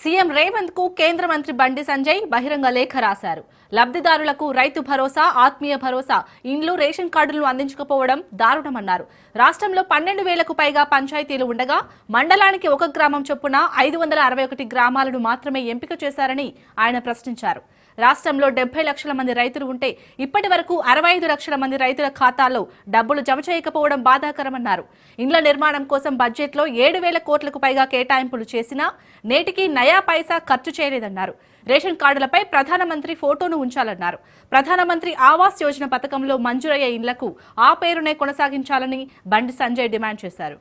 CM రేవంత్కు కేంద్ర మంత్రి బండి సంజయ్ బహిరంగ లేఖ రాశారు. లబ్ధిదారులకు రైతు భరోసా ఆత్మీయ భరోసా ఇండ్లు రేషన్ కార్డులను అందించకపోవడం దారుణమన్నారు. రాష్ట్రంలో పన్నెండు వేలకు పైగా పంచాయతీలు ఉండగా మండలానికి ఒక గ్రామం చొప్పున ఐదు వందల అరవై ఒకటి గ్రామాలను మాత్రమే ఎంపిక చేశారని ఆయన ప్రశ్నించారు. రాష్ట్రంలో డెబ్బై లక్షల మంది రైతులు ఉంటే ఇప్పటి వరకు అరవై ఐదు లక్షల మంది రైతుల ఖాతాల్లో డబ్బులు జమ చేయకపోవడం బాధాకరమన్నారు. ఇండ్ల నిర్మాణం కోసం బడ్జెట్లో ఏడు వేల కోట్లకు పైగా కేటాయింపులు చేసినా నేటికి నయా పైసా ఖర్చు చేయలేదన్నారు. రేషన్ కార్డులపై ప్రధానమంత్రి ఫోటోను ఉంచాలన్నారు. ప్రధానమంత్రి ఆవాస్ యోజన పథకంలో మంజూరయ్యే ఇండ్లకు ఆ పేరునే కొనసాగించాలని బండి సంజయ్ డిమాండ్ చేశారు.